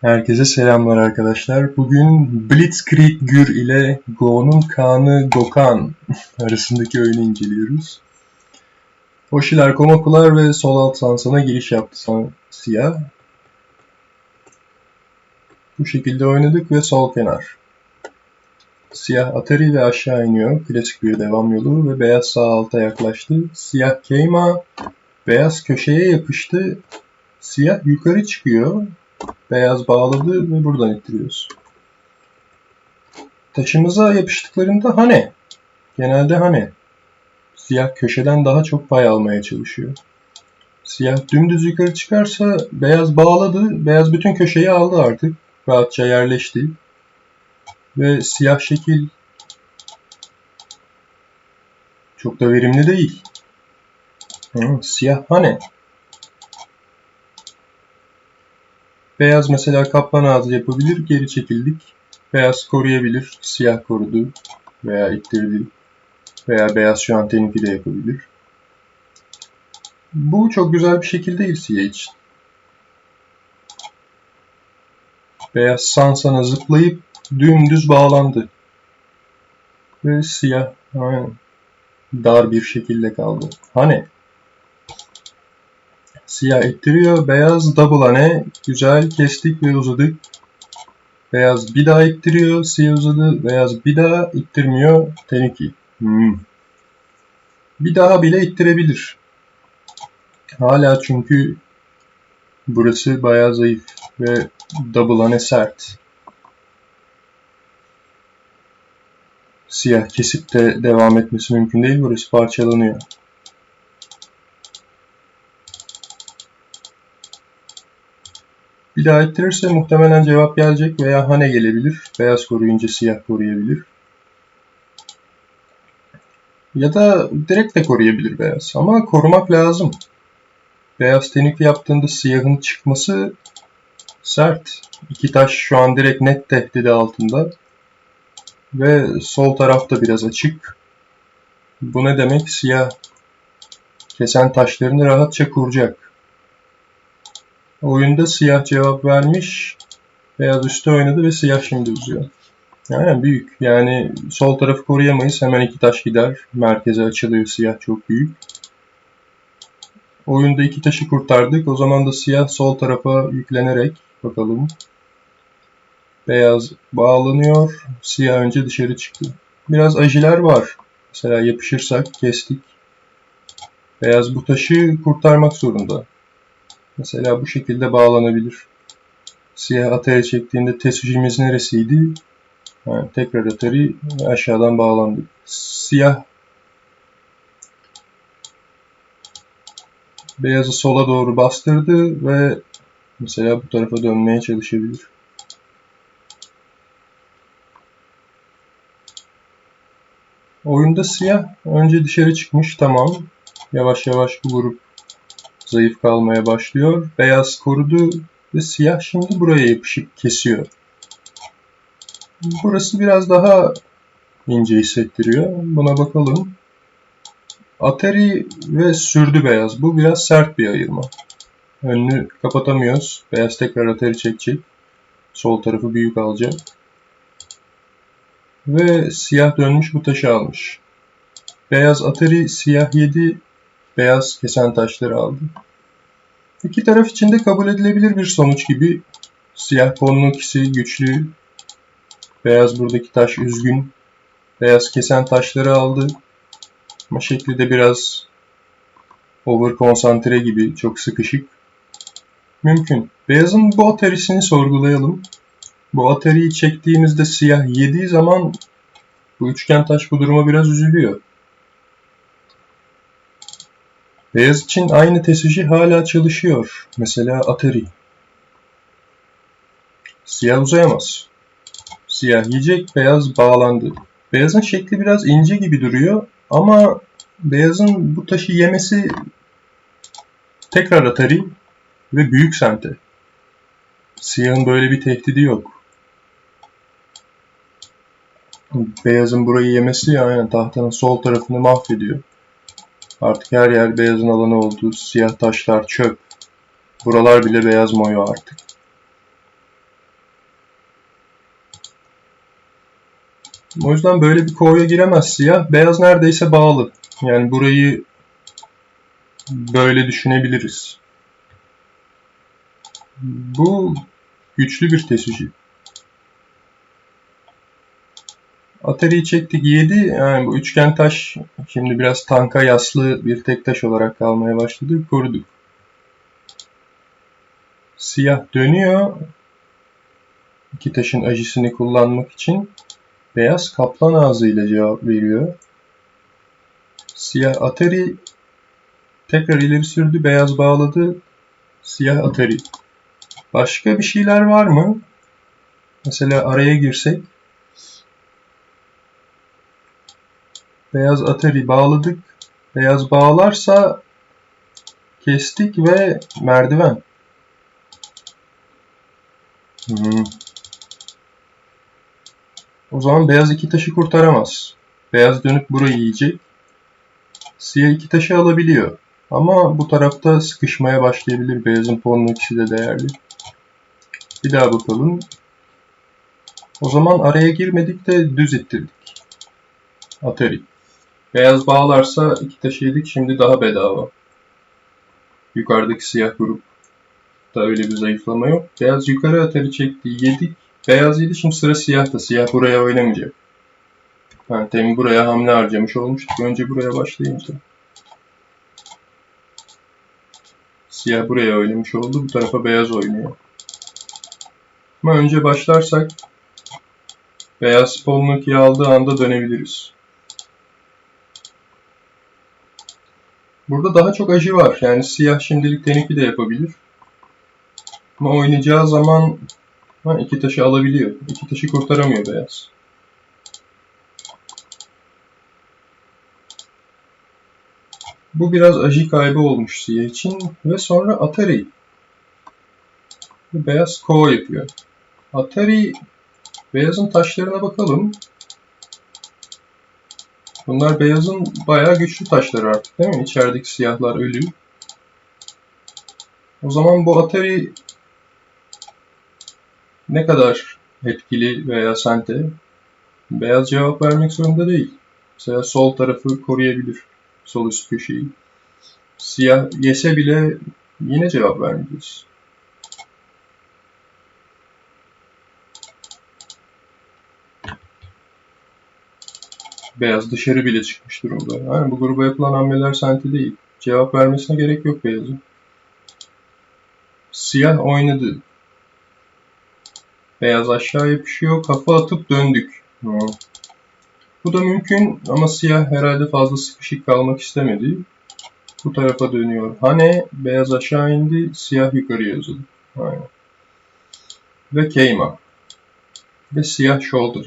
Herkese selamlar arkadaşlar. Bugün Blitzkrieg Gür ile Go'nun Kanı Gokan arasındaki oyunu inceliyoruz. Oshiler, Komakular ve sol alt sansana giriş yaptı san- siyah. Bu şekilde oynadık ve sol kenar. Siyah Atari ve aşağı iniyor. Klasik bir devam yolu ve beyaz sağ alta yaklaştı. Siyah Keima beyaz köşeye yapıştı. Siyah yukarı çıkıyor. Beyaz bağladı ve buradan ittiriyoruz. Taşımıza yapıştıklarında hane. Genelde hane. Siyah köşeden daha çok pay almaya çalışıyor. Siyah dümdüz yukarı çıkarsa beyaz bağladı. Beyaz bütün köşeyi aldı artık. Rahatça yerleşti. Ve siyah şekil çok da verimli değil. Hı, siyah hane. Beyaz mesela kaplan ağzı yapabilir, geri çekildik. Beyaz koruyabilir, siyah korudu veya ittirdi. Veya beyaz şu an teninki de yapabilir. Bu çok güzel bir şekil değil siyah için. Beyaz sansana zıplayıp dümdüz bağlandı. Ve siyah aynen, dar bir şekilde kaldı. Hani? Siyah ittiriyor. Beyaz double hane. Güzel kestik ve uzadık. Beyaz bir daha ittiriyor. Siyah uzadı. Beyaz bir daha ittirmiyor. Teniki. Hmm. Bir daha bile ittirebilir. Hala çünkü burası bayağı zayıf ve double hane sert. Siyah kesip de devam etmesi mümkün değil. Burası parçalanıyor. Bir daha ittirirse muhtemelen cevap gelecek veya hane gelebilir. Beyaz koruyunca siyah koruyabilir. Ya da direkt de koruyabilir beyaz. Ama korumak lazım. Beyaz tenik yaptığında siyahın çıkması sert. İki taş şu an direkt net tehdidi altında. Ve sol tarafta biraz açık. Bu ne demek? Siyah kesen taşlarını rahatça kuracak. Oyunda siyah cevap vermiş. Beyaz üstte oynadı ve siyah şimdi uzuyor. Yani büyük. Yani sol tarafı koruyamayız. Hemen iki taş gider. Merkeze açılıyor. Siyah çok büyük. Oyunda iki taşı kurtardık. O zaman da siyah sol tarafa yüklenerek bakalım. Beyaz bağlanıyor. Siyah önce dışarı çıktı. Biraz ajiler var. Mesela yapışırsak kestik. Beyaz bu taşı kurtarmak zorunda. Mesela bu şekilde bağlanabilir. Siyah atari çektiğinde tesujimiz neresiydi? Yani tekrar atari aşağıdan bağlandık. Siyah beyazı sola doğru bastırdı ve mesela bu tarafa dönmeye çalışabilir. Oyunda siyah önce dışarı çıkmış tamam. Yavaş yavaş bu grup zayıf kalmaya başlıyor. Beyaz korudu ve siyah şimdi buraya yapışıp kesiyor. Burası biraz daha ince hissettiriyor. Buna bakalım. Atari ve sürdü beyaz. Bu biraz sert bir ayırma. Önünü kapatamıyoruz. Beyaz tekrar atari çekecek. Sol tarafı büyük alacak. Ve siyah dönmüş bu taşı almış. Beyaz atari siyah yedi. Beyaz kesen taşları aldı. İki taraf için de kabul edilebilir bir sonuç gibi. Siyah konunun ikisi güçlü. Beyaz buradaki taş üzgün. Beyaz kesen taşları aldı. Ama şekli de biraz over konsantre gibi çok sıkışık. Mümkün. Beyazın bu atarisini sorgulayalım. Bu atariyi çektiğimizde siyah yediği zaman bu üçgen taş bu duruma biraz üzülüyor. Beyaz için aynı tesuji hala çalışıyor. Mesela Atari. Siyah uzayamaz. Siyah yiyecek, beyaz bağlandı. Beyazın şekli biraz ince gibi duruyor ama beyazın bu taşı yemesi tekrar Atari ve büyük sente. Siyahın böyle bir tehdidi yok. Beyazın burayı yemesi yani tahtanın sol tarafını mahvediyor. Artık her yer beyazın alanı oldu. Siyah taşlar çöp. Buralar bile beyaz moyo artık. O yüzden böyle bir kovuya giremez siyah. Beyaz neredeyse bağlı. Yani burayı böyle düşünebiliriz. Bu güçlü bir tesuji. Atari'yi çektik 7. Yani bu üçgen taş şimdi biraz tanka yaslı bir tek taş olarak kalmaya başladı. Koruduk. Siyah dönüyor. İki taşın ajisini kullanmak için. Beyaz kaplan ağzıyla cevap veriyor. Siyah Atari tekrar ileri sürdü. Beyaz bağladı. Siyah Atari. Başka bir şeyler var mı? Mesela araya girsek. Beyaz Atari bağladık. Beyaz bağlarsa kestik ve merdiven. Hmm. O zaman beyaz iki taşı kurtaramaz. Beyaz dönüp burayı yiyecek. Siyah iki taşı alabiliyor. Ama bu tarafta sıkışmaya başlayabilir. Beyazın puanı ikisi de değerli. Bir daha bakalım. O zaman araya girmedik de düz ittirdik. Atari. Beyaz bağlarsa iki taşı yedik. Şimdi daha bedava. Yukarıdaki siyah grup da öyle bir zayıflama yok. Beyaz yukarı atari çekti. Yedik. Beyaz yedi. Şimdi sıra siyahta. Siyah buraya oynamayacak. Yani temin buraya hamle harcamış olmuştuk. Önce buraya başlayınca. Siyah buraya oynamış oldu. Bu tarafa beyaz oynuyor. Ama önce başlarsak beyaz Polnuki'yi aldığı anda dönebiliriz. Burada daha çok aji var. Yani siyah şimdilik teniki de yapabilir. Ama oynayacağı zaman ha, iki taşı alabiliyor. İki taşı kurtaramıyor beyaz. Bu biraz aji kaybı olmuş siyah için. Ve sonra Atari. Beyaz kova yapıyor. Atari beyazın taşlarına bakalım. Bunlar beyazın bayağı güçlü taşları artık değil mi? İçerideki siyahlar ölü. O zaman bu Atari ne kadar etkili veya sente? Beyaz cevap vermek zorunda değil. Mesela sol tarafı koruyabilir. Sol üst köşeyi. Siyah yese bile yine cevap vermeyeceğiz. Beyaz dışarı bile çıkmış durumda. Yani bu gruba yapılan hamleler sente değil. Cevap vermesine gerek yok beyazın. Siyah oynadı. Beyaz aşağı yapışıyor. Kafa atıp döndük. Hmm. Bu da mümkün ama siyah herhalde fazla sıkışık kalmak istemedi. Bu tarafa dönüyor. Hane beyaz aşağı indi. Siyah yukarıya uzadı. Aynen. Ve Keyma. Ve siyah shoulder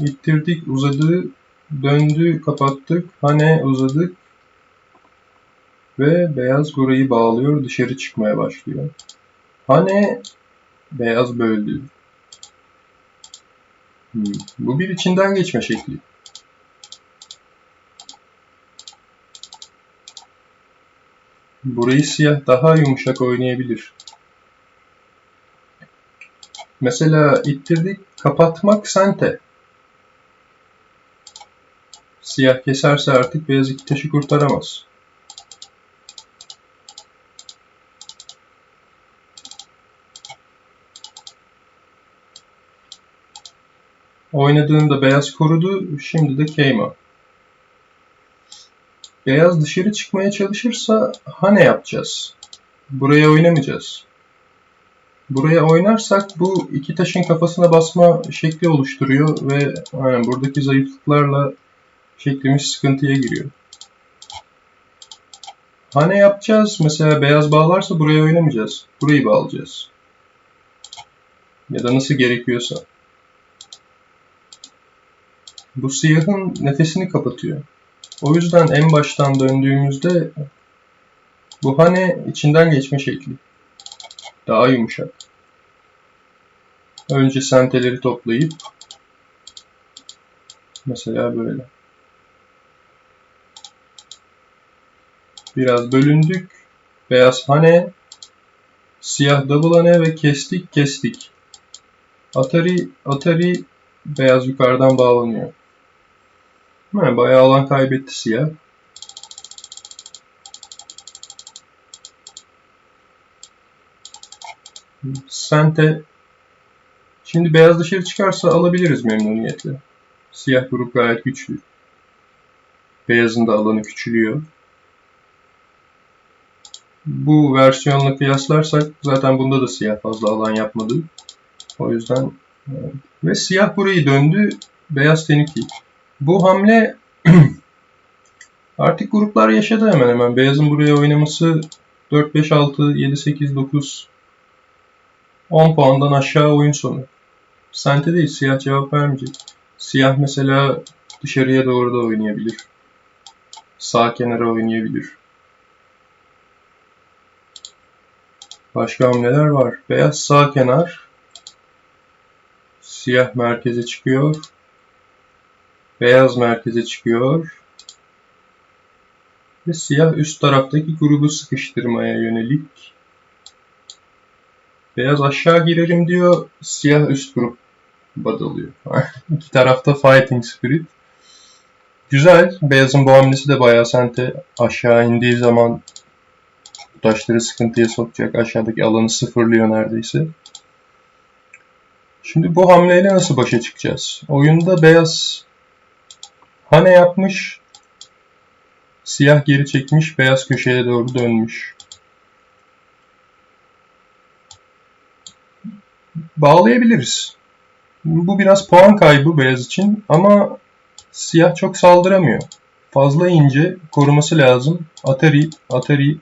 hit. İttirdik, uzadı, döndü, kapattık, hane uzadık ve beyaz burayı bağlıyor, dışarı çıkmaya başlıyor. Hane beyaz böldü. Hmm. Bu bir içinden geçme şekli. Burayı siyah daha yumuşak oynayabilir. Mesela ittirdik, kapatmak sente. Siyah keserse artık beyaz iki taşı kurtaramaz. Oynadığında beyaz korudu, şimdi de Keyma. Beyaz dışarı çıkmaya çalışırsa ha ne yapacağız? Buraya oynamayacağız. Buraya oynarsak bu iki taşın kafasına basma şekli oluşturuyor ve yani buradaki zayıflıklarla şeklimiz sıkıntıya giriyor. Ha ne yapacağız? Mesela beyaz bağlarsa buraya oynamayacağız. Burayı bağlayacağız. Ya da nasıl gerekiyorsa. Bu siyahın nefesini kapatıyor. O yüzden en baştan döndüğümüzde bu hane içinden geçme şekli. Daha yumuşak. Önce senteleri toplayıp mesela böyle. Biraz bölündük. Beyaz hane, siyah double hane ve kestik kestik. Atari, Atari beyaz yukarıdan bağlanıyor. Yani bayağı alan kaybetti siyah. Sente Şimdi beyaz dışarı çıkarsa alabiliriz memnuniyetle. Siyah grup gayet güçlü. Beyazın da alanı küçülüyor. Bu versiyonla kıyaslarsak zaten bunda da siyah fazla alan yapmadı. O yüzden ve siyah burayı döndü. Beyaz teniki. Bu hamle artık gruplar yaşadı hemen hemen. Beyazın buraya oynaması 4, 5, 6, 7, 8, 9 10 puandan aşağı oyun sonu. Sente değil, siyah cevap vermeyecek. Siyah mesela dışarıya doğru da oynayabilir. Sağ kenara oynayabilir. Başka hamleler var. Beyaz sağ kenar. Siyah merkeze çıkıyor. Beyaz merkeze çıkıyor. Ve siyah üst taraftaki grubu sıkıştırmaya yönelik. Beyaz aşağı girerim diyor. Siyah üst grup badalıyor. İki tarafta fighting spirit. Güzel. Beyazın bu hamlesi de bayağı sente aşağı indiği zaman taşları sıkıntıya sokacak. Aşağıdaki alanı sıfırlıyor neredeyse. Şimdi bu hamleyle nasıl başa çıkacağız? Oyunda beyaz hane yapmış. Siyah geri çekmiş. Beyaz köşeye doğru dönmüş. Bağlayabiliriz. Bu biraz puan kaybı beyaz için ama siyah çok saldıramıyor. Fazla ince koruması lazım. Atari, Atari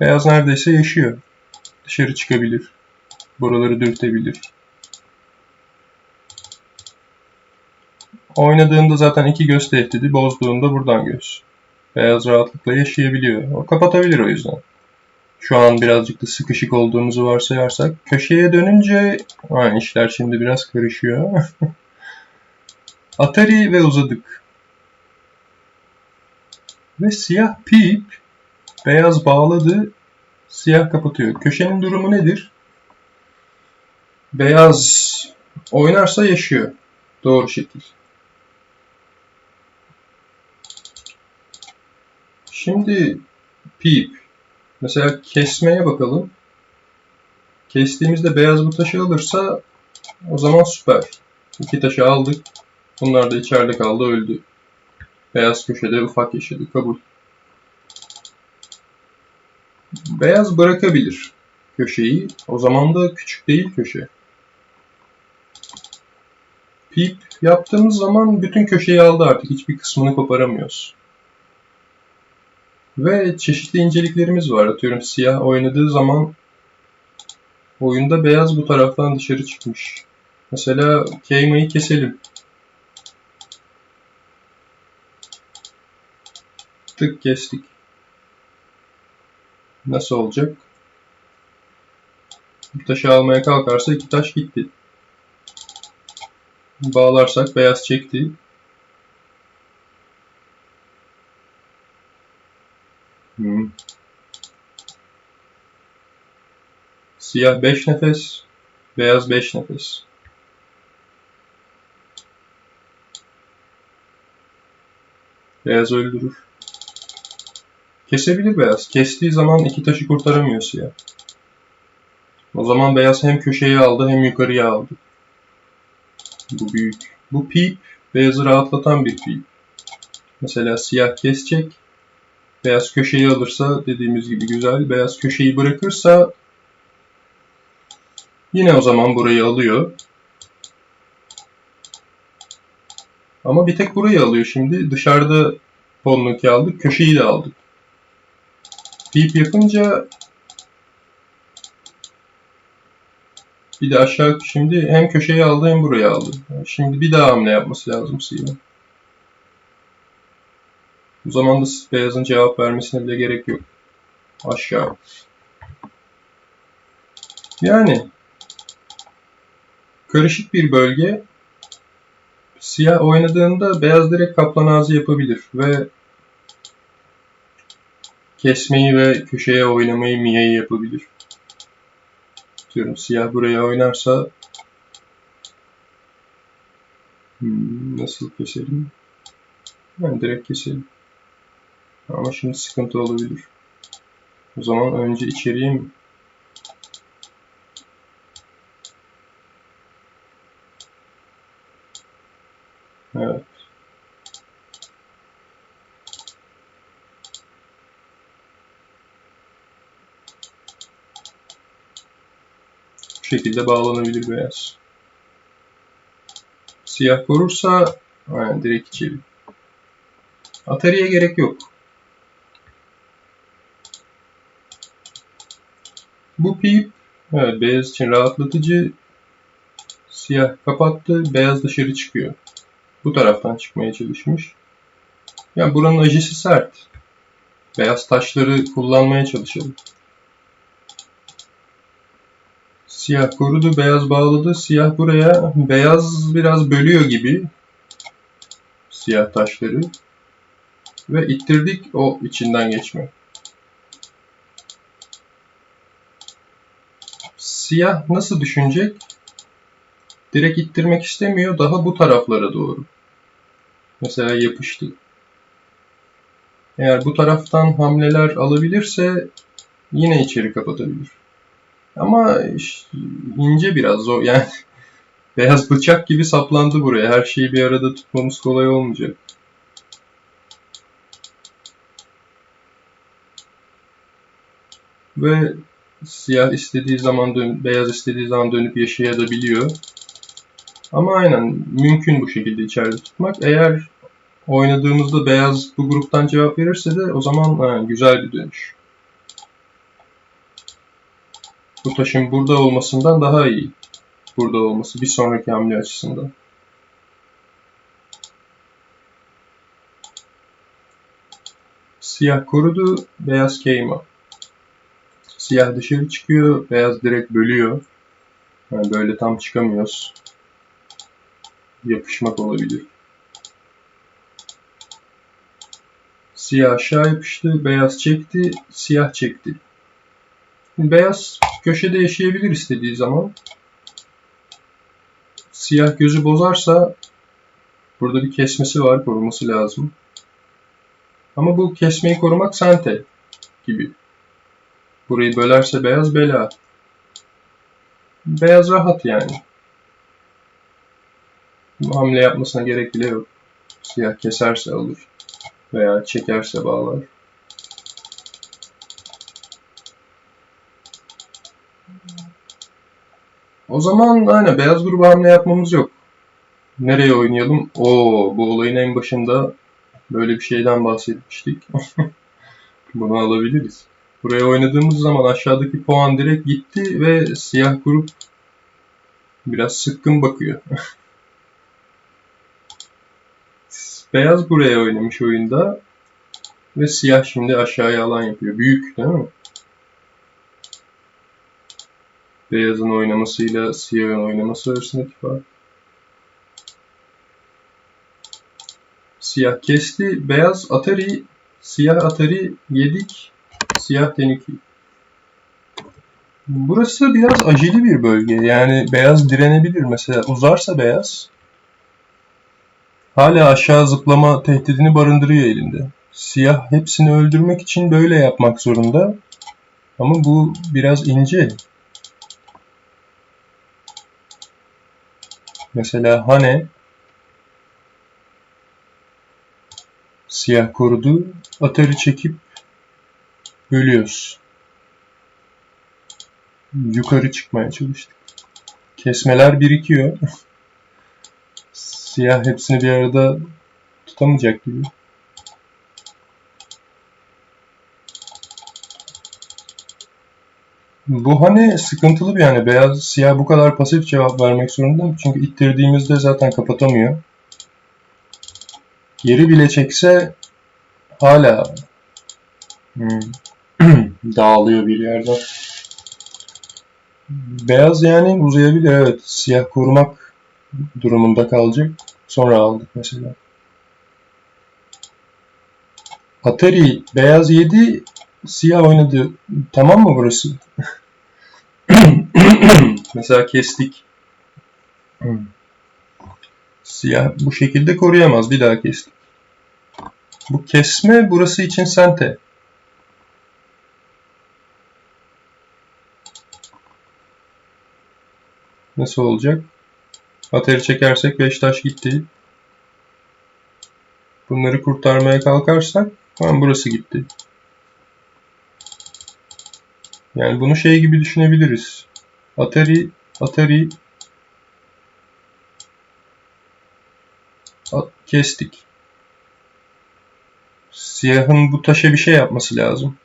Beyaz neredeyse yaşıyor. Dışarı çıkabilir. Buraları dürtebilir. Oynadığında zaten iki göz tehdidi, bozduğunda buradan göz. Beyaz rahatlıkla yaşayabiliyor. O kapatabilir o yüzden. Şu an birazcık da sıkışık olduğumuzu varsayarsak. Köşeye dönünce aynı işler şimdi biraz karışıyor. Atari ve uzadık. Ve siyah pip beyaz bağladı. Siyah kapatıyor. Köşenin durumu nedir? Beyaz oynarsa yaşıyor. Doğru şekil. Şimdi pip Mesela kesmeye bakalım. Kestiğimizde beyaz bu taşı alırsa o zaman süper. İki taşı aldık. Bunlar da içeride kaldı öldü. Beyaz köşede ufak yaşadı. Kabul. Beyaz bırakabilir köşeyi. O zaman da küçük değil köşe. Pip yaptığımız zaman bütün köşeyi aldı artık. Hiçbir kısmını koparamıyoruz. Ve çeşitli inceliklerimiz var. Atıyorum siyah oynadığı zaman oyunda beyaz bu taraftan dışarı çıkmış. Mesela Keima'yı keselim. Tık kestik. Nasıl olacak? Bir taşı almaya kalkarsa iki taş gitti. Bağlarsak beyaz çekti. Hmm. Siyah 5 nefes, beyaz 5 nefes. Beyaz öldürür. Kesebilir beyaz. Kestiği zaman iki taşı kurtaramıyor siyah. O zaman beyaz hem köşeye aldı hem yukarıya aldı. Bu büyük. Bu pip beyazı rahatlatan bir pip. Mesela siyah kesecek. Beyaz köşeyi alırsa dediğimiz gibi güzel. Beyaz köşeyi bırakırsa yine o zaman burayı alıyor. Ama bir tek burayı alıyor şimdi. Dışarıda Ponluk'i aldık. Köşeyi de aldık. Pip yapınca bir de aşağı şimdi hem köşeyi aldı hem burayı aldı. Şimdi bir daha hamle yapması lazım Siyah. Bu zaman da beyazın cevap vermesine bile gerek yok. Aşağı. Yani karışık bir bölge siyah oynadığında beyaz direkt kaplan ağzı yapabilir ve kesmeyi ve köşeye oynamayı miyeyi yapabilir. Diyorum siyah buraya oynarsa Hmm, nasıl keselim? Ben direkt keselim. Ama şimdi sıkıntı olabilir. O zaman önce içeriye mi? Evet. Bu şekilde bağlanabilir beyaz. Siyah korursa aynen direkt içeri. Atari'ye gerek yok. Bu pip evet, beyaz için rahatlatıcı. Siyah kapattı, beyaz dışarı çıkıyor. Bu taraftan çıkmaya çalışmış. Yani buranın ajisi sert. Beyaz taşları kullanmaya çalışalım. Siyah korudu, beyaz bağladı. Siyah buraya, beyaz biraz bölüyor gibi. Siyah taşları. Ve ittirdik o içinden geçme. Siyah nasıl düşünecek? Direkt ittirmek istemiyor. Daha bu taraflara doğru. Mesela yapıştı. Eğer bu taraftan hamleler alabilirse yine içeri kapatabilir. Ama ince biraz zor. Yani beyaz bıçak gibi saplandı buraya. Her şeyi bir arada tutmamız kolay olmayacak. Ve siyah istediği zaman dön beyaz istediği zaman dönüp yaşayabiliyor. Ama aynen mümkün bu şekilde içeride tutmak. Eğer oynadığımızda beyaz bu gruptan cevap verirse de o zaman ha, güzel bir dönüş. Bu taşın burada olmasından daha iyi. Burada olması bir sonraki hamle açısından. Siyah korudu, beyaz keyma. Siyah dışarı çıkıyor, beyaz direkt bölüyor. Yani böyle tam çıkamıyoruz. Yapışmak olabilir. Siyah aşağı yapıştı, beyaz çekti, siyah çekti. Beyaz köşede yaşayabilir istediği zaman. Siyah gözü bozarsa burada bir kesmesi var, koruması lazım. Ama bu kesmeyi korumak sente gibi. Burayı bölerse beyaz bela. Beyaz rahat yani. Bu hamle yapmasına gerek bile yok. Siyah keserse alır. Veya çekerse bağlar. O zaman aynen beyaz gruba hamle yapmamız yok. Nereye oynayalım? Oo, bu olayın en başında böyle bir şeyden bahsetmiştik. Bunu alabiliriz. Buraya oynadığımız zaman aşağıdaki puan direkt gitti ve siyah grup biraz sıkkın bakıyor. Beyaz buraya oynamış oyunda ve siyah şimdi aşağıya alan yapıyor. Büyük değil mi? Beyazın oynamasıyla siyahın oynaması arasındaki fark. Siyah kesti. Beyaz Atari, siyah Atari yedik. Siyah teniki. Burası biraz acili bir bölge. Yani beyaz direnebilir. Mesela uzarsa beyaz hala aşağı zıplama tehdidini barındırıyor elinde. Siyah hepsini öldürmek için böyle yapmak zorunda. Ama bu biraz ince. Mesela Hane siyah korudu. Atarı çekip bölüyoruz. Yukarı çıkmaya çalıştık. Kesmeler birikiyor. Siyah hepsini bir arada tutamayacak gibi. Bu hani sıkıntılı bir yani beyaz siyah bu kadar pasif cevap vermek zorunda çünkü ittirdiğimizde zaten kapatamıyor. Geri bile çekse hala hmm, dağılıyor bir yerde. Beyaz yani uzayabilir evet. Siyah korumak durumunda kalacak. Sonra aldık mesela. Atari beyaz 7 siyah oynadı. Tamam mı burası? mesela kestik. Siyah bu şekilde koruyamaz. Bir daha kestik. Bu kesme burası için sente. Nasıl olacak? Ateri çekersek 5 taş gitti. Bunları kurtarmaya kalkarsak tamam burası gitti. Yani bunu şey gibi düşünebiliriz. Atari Atari kestik. Siyahın bu taşa bir şey yapması lazım.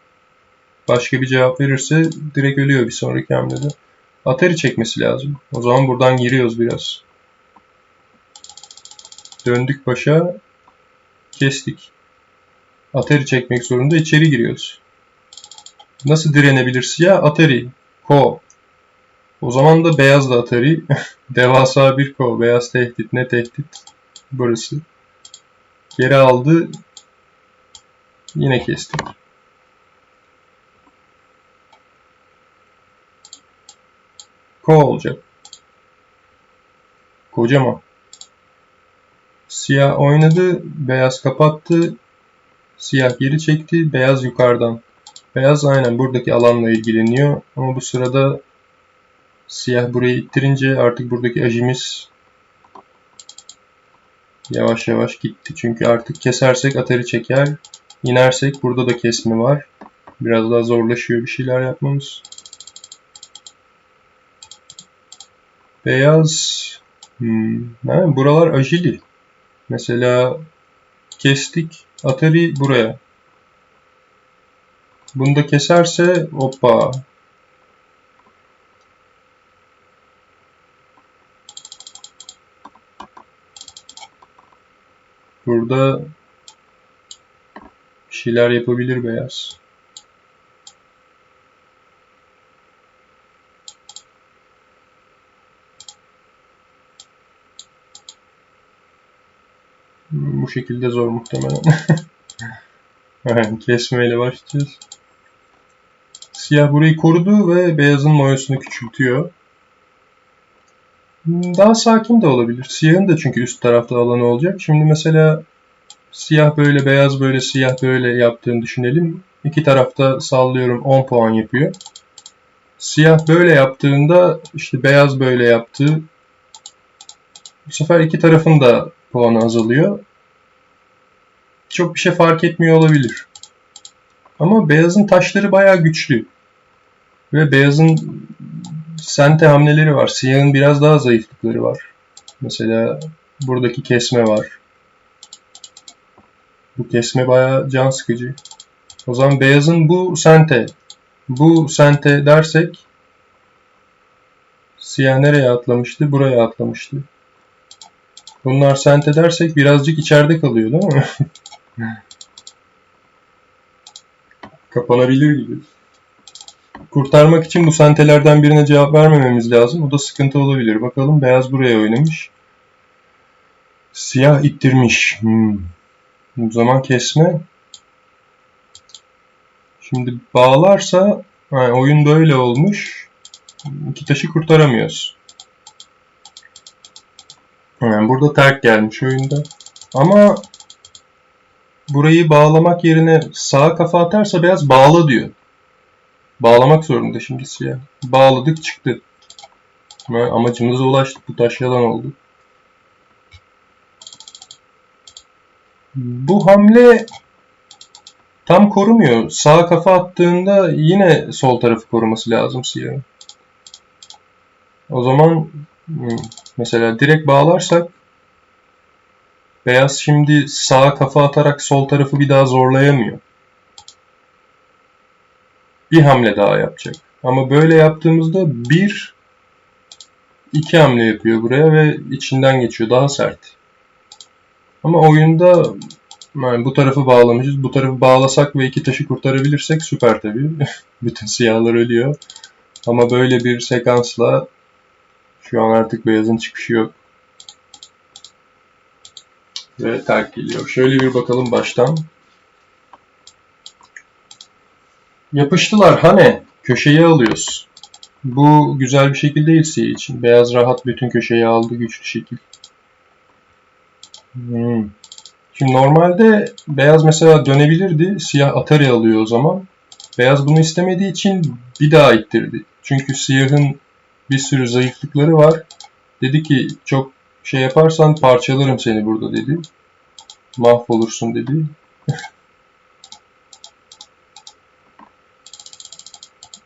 Başka bir cevap verirse direkt ölüyor bir sonraki hamlede. Atari çekmesi lazım. O zaman buradan giriyoruz biraz. Döndük başa. Kestik. Atari çekmek zorunda içeri giriyoruz. Nasıl direnebilir siyah? Atari. Ko. O zaman da beyaz da Atari. Devasa bir ko. Beyaz tehdit. Ne tehdit? Burası. Geri aldı. Yine kestik. Ko olacak. Kocaman. Siyah oynadı. Beyaz kapattı. Siyah geri çekti. Beyaz yukarıdan. Beyaz aynen buradaki alanla ilgileniyor. Ama bu sırada siyah burayı ittirince artık buradaki ajimiz yavaş yavaş gitti. Çünkü artık kesersek atari çeker. İnersek burada da kesme var. Biraz daha zorlaşıyor bir şeyler yapmamız. Beyaz. Hmm. Ha, buralar ajili. Mesela kestik. Atari buraya. Bunu da keserse hoppa. Burada bir şeyler yapabilir beyaz. Bu şekilde zor muhtemelen. Kesmeyle başlayacağız. Siyah burayı korudu ve beyazın moyosunu küçültüyor. Daha sakin de olabilir. Siyahın da çünkü üst tarafta alanı olacak. Şimdi mesela siyah böyle, beyaz böyle, siyah böyle yaptığını düşünelim. İki tarafta sallıyorum 10 puan yapıyor. Siyah böyle yaptığında işte beyaz böyle yaptı. Bu sefer iki tarafın da puanı azalıyor. Çok bir şey fark etmiyor olabilir. Ama beyazın taşları bayağı güçlü. Ve beyazın sente hamleleri var. Siyahın biraz daha zayıflıkları var. Mesela buradaki kesme var. Bu kesme bayağı can sıkıcı. O zaman beyazın bu sente. Bu sente dersek siyah nereye atlamıştı? Buraya atlamıştı. Bunlar sente dersek birazcık içeride kalıyor değil mi? Kapanabilir gibi. Kurtarmak için bu sentelerden birine cevap vermememiz lazım. Bu da sıkıntı olabilir. Bakalım beyaz buraya oynamış. Siyah ittirmiş. Hmm. O zaman kesme. Şimdi bağlarsa yani oyun böyle olmuş. İki taşı kurtaramıyoruz. Yani burada terk gelmiş oyunda. Ama burayı bağlamak yerine sağa kafa atarsa beyaz bağla diyor. Bağlamak zorunda şimdi siyah. Bağladık çıktı. Ama amacımıza ulaştık. Bu taş yalan oldu. Bu hamle tam korumuyor. Sağa kafa attığında yine sol tarafı koruması lazım siyahın. O zaman mesela direkt bağlarsak beyaz şimdi sağa kafa atarak sol tarafı bir daha zorlayamıyor. Bir hamle daha yapacak. Ama böyle yaptığımızda bir iki hamle yapıyor buraya ve içinden geçiyor. Daha sert. Ama oyunda yani bu tarafı bağlamışız. Bu tarafı bağlasak ve iki taşı kurtarabilirsek süper tabii. Bütün siyahlar ölüyor. Ama böyle bir sekansla şu an artık beyazın çıkışı yok. Ve terk geliyor. Şöyle bir bakalım baştan. Yapıştılar hani köşeyi alıyoruz. Bu güzel bir şekil değil siyah için. Beyaz rahat bütün köşeyi aldı güçlü şekil. Hmm. Şimdi normalde beyaz mesela dönebilirdi. Siyah Atari alıyor o zaman. Beyaz bunu istemediği için bir daha ittirdi. Çünkü siyahın bir sürü zayıflıkları var. Dedi ki çok şey yaparsan parçalarım seni burada dedi. Mahvolursun dedi.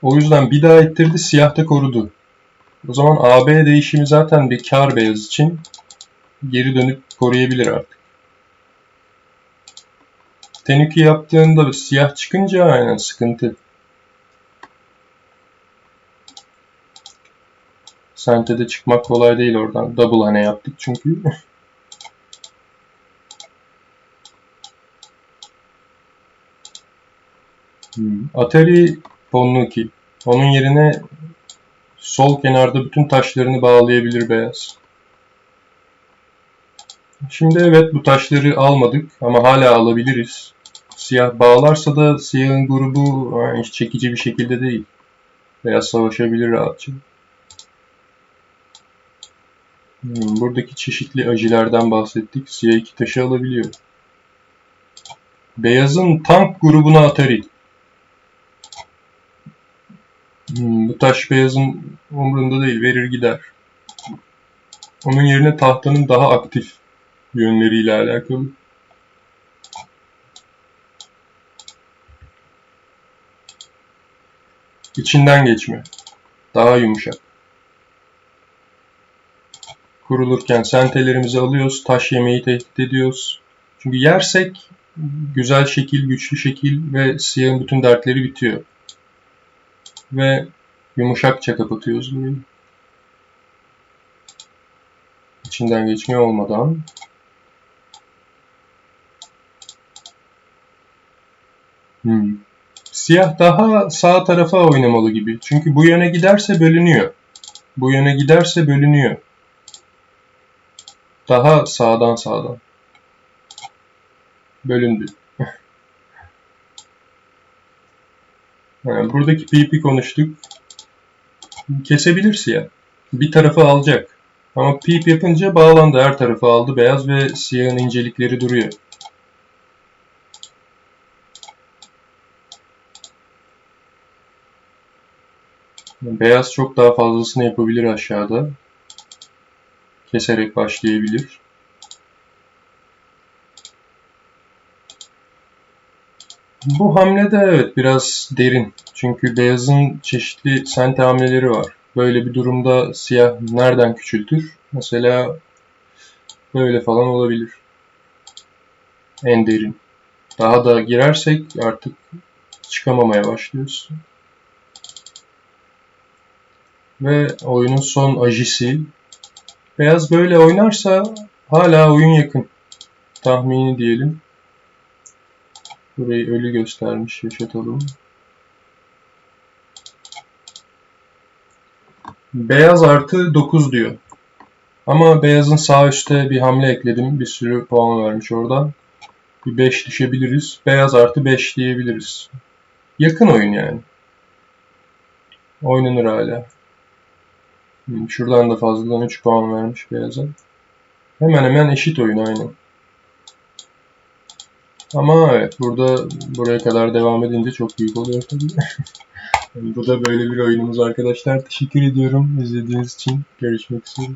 o yüzden bir daha ittirdi, siyah da korudu. O zaman AB değişimi zaten bir kar beyaz için geri dönüp koruyabilir artık. Tenuki yaptığında siyah çıkınca aynen sıkıntı. Sente'de çıkmak kolay değil oradan. Double hane yaptık çünkü. Hmm. Atari Ponnuki. Onun yerine sol kenarda bütün taşlarını bağlayabilir beyaz. Şimdi evet bu taşları almadık ama hala alabiliriz. Siyah bağlarsa da siyahın grubu hiç çekici bir şekilde değil. Beyaz savaşabilir rahatça. Hmm, buradaki çeşitli ajilerden bahsettik. Siyah iki taşı alabiliyor. Beyazın tank grubuna Atari. Hmm, bu taş beyazın umrunda değil. Verir gider. Onun yerine tahtanın daha aktif yönleriyle alakalı. İçinden geçme. Daha yumuşak. Kurulurken sentelerimizi alıyoruz. Taş yemeği tehdit ediyoruz. Çünkü yersek güzel şekil, güçlü şekil ve siyahın bütün dertleri bitiyor. Ve yumuşakça kapatıyoruz bunu. İçinden geçme olmadan. Hmm. Siyah daha sağ tarafa oynamalı gibi. Çünkü bu yöne giderse bölünüyor. Bu yöne giderse bölünüyor. Daha sağdan sağdan. Bölündü. Yani buradaki PP konuştuk. Kesebilir siyah. Bir tarafı alacak. Ama peep yapınca bağlandı. Her tarafı aldı. Beyaz ve siyahın incelikleri duruyor. Beyaz çok daha fazlasını yapabilir aşağıda. Keserek başlayabilir. Bu hamlede evet biraz derin. Çünkü beyazın çeşitli sente hamleleri var. Böyle bir durumda siyah nereden küçültür? Mesela böyle falan olabilir. En derin. Daha da girersek artık çıkamamaya başlıyoruz. Ve oyunun son ajisi. Beyaz böyle oynarsa hala oyun yakın. Tahmini diyelim. Burayı ölü göstermiş yaşatalım. Beyaz artı 9 diyor. Ama beyazın sağ üstte bir hamle ekledim. Bir sürü puan vermiş oradan. Bir 5 düşebiliriz. Beyaz artı 5 diyebiliriz. Yakın oyun yani. Oynanır hala. Hmm, şuradan da fazladan 3 puan vermiş beyaza. Hemen hemen eşit oyun aynı. Ama evet burada buraya kadar devam edince çok büyük oluyor tabii. Bu da böyle bir oyunumuz arkadaşlar. Teşekkür ediyorum izlediğiniz için. Görüşmek üzere.